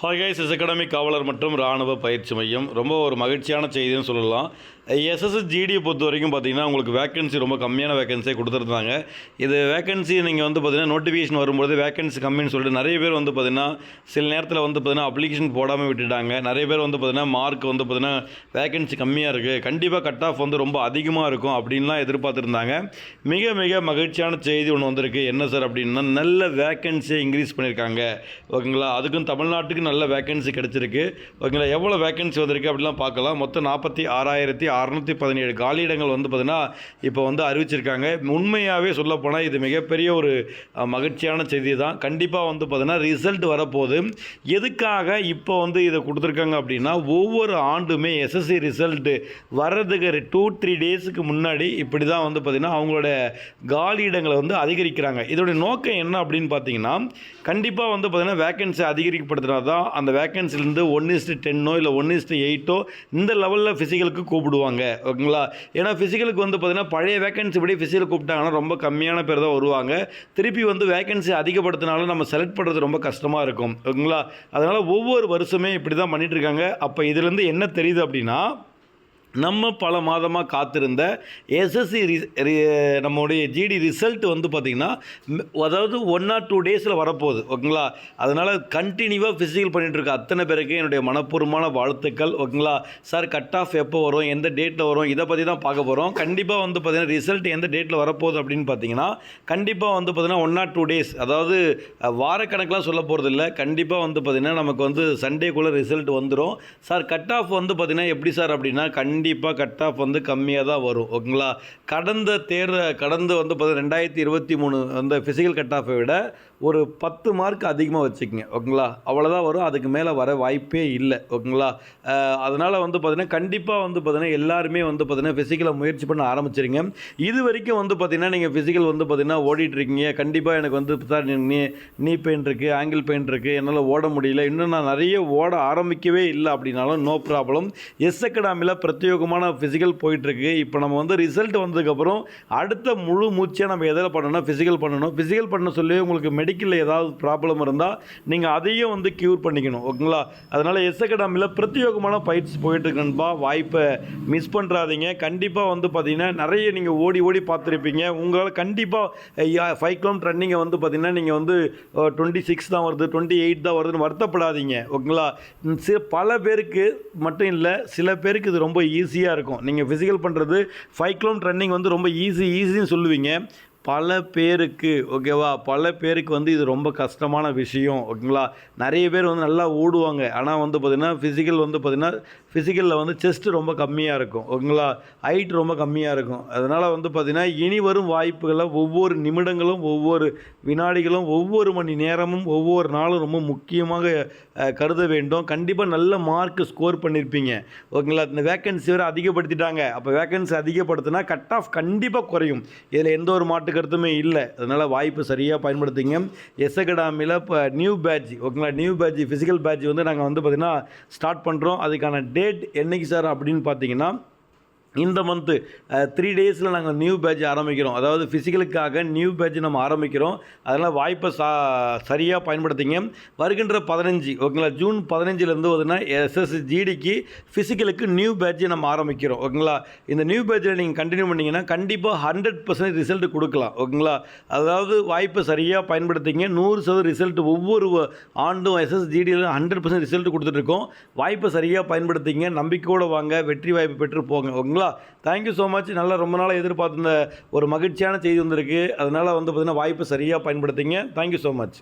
Hi guys S academy காவலர் மற்றும் இராணுவ பயிற்சி மையம். ரொம்ப ஒரு மகிழ்ச்சியான செய்தின்னு சொல்லலாம். எஸ்எஸ்எஸ் ஜிடியை பொறுத்த வரைக்கும் பார்த்தீங்கன்னா உங்களுக்கு வேக்கன்சி ரொம்ப கம்மியான வேக்கன்சியை கொடுத்துருந்தாங்க. இது வேக்கன்சி நீங்கள் வந்து பார்த்தீங்கன்னா நோட்டிஃபிகேஷன் வரும்போது வேக்கன்சி கம்மின்னு சொல்லிட்டு நிறைய பேர் வந்து பார்த்திங்கன்னா சில நேரத்தில் வந்து பார்த்திங்கன்னா அப்ளிகேஷன் போடாமல் விட்டுட்டாங்க. நிறைய பேர் வந்து பார்த்திங்கன்னா மார்க் வந்து பார்த்திங்கன்னா வேகன்சி கம்மியாக இருக்குது கண்டிப்பாக கட் ஆஃப் வந்து ரொம்ப அதிகமாக இருக்கும் அப்படின்லாம் எதிர்பார்த்துருந்தாங்க. மிக மிக மகிழ்ச்சியான செய்தி ஒன்று வந்திருக்கு. என்ன சார் அப்படின்னா நல்ல வேக்கன்சியை இன்க்ரீஸ் பண்ணியிருக்காங்க. ஓகேங்களா? அதுக்கும் தமிழ்நாட்டுக்கு நல்ல வேகன்சி கிடச்சிருக்கு. ஓகேங்களா? எவ்வளோ வேகன்சி வந்திருக்கு அப்படிலாம் பார்க்கலாம். மொத்தம் நாற்பத்தி ஆறாயிரத்தி அறநூற்றி பதினேழு காலியிடங்கள் வந்து பார்த்தீங்கன்னா இப்போ வந்து அறிவிச்சிருக்காங்க. உண்மையாகவே சொல்லப்போனால் இது மிகப்பெரிய ஒரு மகிழ்ச்சியான செய்தி தான் கண்டிப்பாக வந்து பார்த்தீங்கன்னா ரிசல்ட் வரப்போகுது. எதுக்காக இப்போ வந்து இதை கொடுத்துருக்காங்க அப்படின்னா ஒவ்வொரு ஆண்டுமே எஸ்எஸ்சி ரிசல்ட்டு வர்றதுக்கு டூ த்ரீ டேஸுக்கு முன்னாடி இப்படி தான் வந்து பார்த்திங்கன்னா அவங்களோட காலியிடங்களை வந்து அதிகரிக்கிறாங்க. இதோடைய நோக்கம் என்ன அப்படின்னு பார்த்தீங்கன்னா கண்டிப்பாக வந்து பார்த்திங்கன்னா வேக்கன்சி அதிகரிக்கப்படுத்தினா தான் அந்த வேக்கன்சிலேருந்து ஒன் இஸ்ட்டு டென்னோ இல்லை ஒன் இஸ்ட் எயிட்டோ இந்த லெவலில் ஃபிசிக்கலுக்கு கூப்பிடுவாங்க ஓகேங்களா? ஏன்னா ஃபிசிக்கலுக்கு வந்து பார்த்திங்கன்னா பழைய வேக்கன்சி படி ஃபிசிக்கல் கூப்பிட்டாங்கன்னா ரொம்ப கம்மியான பேர் தான் வருவாங்க. திருப்பி வந்து வேக்கன்சி அதிகப்படுத்தினாலும் நம்ம செலக்ட் பண்ணுறது ரொம்ப கஷ்டமாக இருக்கும் ஓகேங்களா? அதனால் ஒவ்வொரு வருஷமே இப்படி தான் பண்ணிகிட்ருக்காங்க இருக்காங்க. அப்போ இதுலேருந்து என்ன தெரியுது அப்படின்னா நம்ம பல மாதமாக காத்திருந்த எஸ்எஸ்சி நம்மளுடைய ஜிடி ரிசல்ட் வந்து பார்த்திங்கன்னா அதாவது ஒன் ஆர் டூ டேஸில் வரப்போகுது ஓகேங்களா? அதனால் கண்டினியூவாக ஃபிசிக்கல் பண்ணிகிட்ருக்க அத்தனை பேருக்கு என்னுடைய மனப்பூர்வமான வாழ்த்துக்கள் ஓகேங்களா? சார் கட் ஆஃப் எப்போ வரும் எந்த டேட்டில் வரும் இதை பற்றி தான் பார்க்க போகிறோம் கண்டிப்பாக வந்து பார்த்திங்கன்னா ரிசல்ட் எந்த டேட்டில் வரப்போகுது அப்படின்னு பார்த்தீங்கன்னா கண்டிப்பாக வந்து பார்த்திங்கன்னா ஒன் ஆர் டூ டேஸ் அதாவது வாரக்கணக்கெலாம் சொல்ல போகிறது இல்லை. கண்டிப்பாக வந்து பார்த்திங்கன்னா நமக்கு வந்து சண்டேக்குள்ளே ரிசல்ட் வந்துடும் சார் கட் ஆஃப் வந்து பார்த்திங்கன்னா எப்படி சார் அப்படின்னா கண்டிப்பாக கட் ஆஃப் வந்து கம்மியாக தான் வரும் ஓகேங்களா? கடந்த தேர் கடந்து வந்து பார்த்தீங்கன்னா ரெண்டாயிரத்தி இருபத்தி மூணு அந்த ஃபிசிக்கல் கட் ஆஃபை விட ஒரு பத்து மார்க் அதிகமாக வச்சுக்கோங்க ஓகேங்களா? அவ்வளோதான் வரும். அதுக்கு மேலே வர வாய்ப்பே இல்லை ஓகேங்களா? அதனால் வந்து பார்த்திங்கன்னா கண்டிப்பாக வந்து பார்த்திங்கன்னா எல்லாருமே வந்து பார்த்தீங்கன்னா ஃபிசிக்கலை முயற்சி பண்ண ஆரம்பிச்சிருங்க. இது வரைக்கும் வந்து பார்த்திங்கன்னா நீங்கள் ஃபிசிக்கல் வந்து பார்த்திங்கன்னா ஓடிட்டுருக்கீங்க. கண்டிப்பாக எனக்கு வந்து சார் நீ நீ பெயின் இருக்குது ஆங்கிள் பெயின் இருக்குது என்னால் ஓட முடியல. இன்னும் நான் நிறைய ஓட ஆரம்பிக்கவே இல்லை அப்படின்னாலும் நோ ப்ராப்ளம் எஸ் அகாடமியில் பிரத்யேகமான ஃபிசிக்கல் போயிட்டுருக்கு. இப்போ நம்ம வந்து ரிசல்ட் வந்ததுக்கப்புறம் அடுத்த முழு மூச்சியாக நம்ம எதில் பண்ணணும்னா ஃபிசிக்கல் பண்ணணும். ஃபிசிக்கல் பண்ண சொல்லி உங்களுக்கு மெடிக்கலில் ஏதாவது ப்ராப்ளம் இருந்தால் நீங்கள் அதையும் வந்து க்யூர் பண்ணிக்கணும் ஓகேங்களா? அதனால் எஸ் அகாடமியில் பிரத்யேகமான பயிற்சி போயிட்டுருக்குன்பா வாய்ப்பை மிஸ் பண்ணுறாதீங்க கண்டிப்பாக வந்து பார்த்தீங்கன்னா நிறைய நீங்கள் ஓடி ஓடி பார்த்துருப்பீங்க. உங்களால் கண்டிப்பாக ஃபைவ் கிலோமீட்டர் ரன்னிங்கை வந்து பார்த்தீங்கன்னா நீங்கள் வந்து டுவெண்ட்டி சிக்ஸ் தான் வருது டுவெண்ட்டி எயிட் தான் வருதுன்னு வருத்தப்படாதீங்க ஓகேங்களா? சில பல பேருக்கு மட்டும் இல்லை சில பேருக்கு இது ரொம்ப ஈஸியாக இருக்கும். நீங்கள் ஃபிசிக்கல் பண்ணுறது ஃபைவ் கிலோமீட்டர் ரன்னிங் வந்து ரொம்ப ஈஸி ஈஸின்னு சொல்லுவீங்க. பல பேருக்கு ஓகேவா பல பேருக்கு வந்து இது ரொம்ப கஷ்டமான விஷயம் ஓகேங்களா நிறைய பேர் வந்து நல்லா ஓடுவாங்க. ஆனால் வந்து பார்த்திங்கன்னா ஃபிசிக்கல் வந்து பார்த்திங்கன்னா ஃபிசிக்கலில் வந்து செஸ்ட்டு ரொம்ப கம்மியாக இருக்கும் ஓகேங்களா ஹைட் ரொம்ப கம்மியாக இருக்கும். அதனால் வந்து பார்த்திங்கன்னா இனி வரும் வாய்ப்புகளை ஒவ்வொரு நிமிடங்களும் ஒவ்வொரு வினாடிகளும் ஒவ்வொரு மணி நேரமும் ஒவ்வொரு நாளும் ரொம்ப முக்கியமாக கருத வேண்டும். கண்டிப்பாக நல்ல மார்க் ஸ்கோர் பண்ணியிருப்பீங்க ஓகேங்களா இந்த வேக்கன்சி வேறு அதிகப்படுத்திட்டாங்க. அப்போ வேக்கன்சி அதிகப்படுத்தினா கட் ஆஃப் கண்டிப்பாக குறையும். இதில் எந்த ஒரு மாட்டுக்கு கருத்துமே இல்லை. அதனால் வாய்ப்பு சரியாக பயன்படுத்திங்க. எஸ் அகாடமியில் இப்போ நியூ பேட்ச் ஓகேங்களா? நியூ பேட்ச் ஃபிசிக்கல் பேட்ச் வந்து நாங்கள் வந்து பார்த்திங்கன்னா ஸ்டார்ட் பண்ணுறோம் அதுக்கான டேட் என்னைக்கு சார் அப்படின்னு பார்த்தீங்கன்னா இந்த மந்த்து த்ரீ டேஸில் நாங்கள் நியூ பேட்ச் ஆரம்பிக்கிறோம். அதாவது ஃபிசிக்கலுக்காக நியூ பேட்ச் நம்ம ஆரம்பிக்கிறோம். அதனால் வாய்ப்பை சா சரியாக பயன்படுத்திங்க. வருகின்ற பதினஞ்சு ஓகேங்களா? ஜூன் பதினஞ்சுலேருந்து பார்த்தீங்கன்னா எஸ்எஸ் ஜிடிக்கு ஃபிசிக்கலுக்கு நியூ பேட்சை நம்ம ஆரம்பிக்கிறோம். ஓகேங்களா? இந்த நியூ பேட்சில் நீங்கள் கண்டினியூ பண்ணிங்கன்னா கண்டிப்பாக ஹண்ட்ரட் பர்சன்ட் ரிசல்ட் கொடுக்கலாம். ஓகேங்களா? அதாவது வாய்ப்பை சரியாக பயன்படுத்திங்க. நூறு சதவீத ரிசல்ட் ஒவ்வொரு ஆண்டும் எஸ்எஸ் ஜிடியில் ஹண்ட்ரட் பர்சன்ட் ரிசல்ட் கொடுத்துட்ருக்கோம் வாய்ப்பை சரியாக பயன்படுத்திங்க. நம்பிக்கையோடு வாங்க. வெற்றி வாய்ப்பு பெற்று போங்க. ஓகேங்களா? தேங்க்யூ ஸோ மச் நல்லா ரொம்ப நாளாக எதிர்பார்த்துருந்த ஒரு மகிழ்ச்சியான செய்தி வந்திருக்கு. அதனால் வந்து பார்த்திங்கன்னா வாய்ப்பு சரியாக பயன்படுத்திங்க தேங்க்யூ ஸோ மச்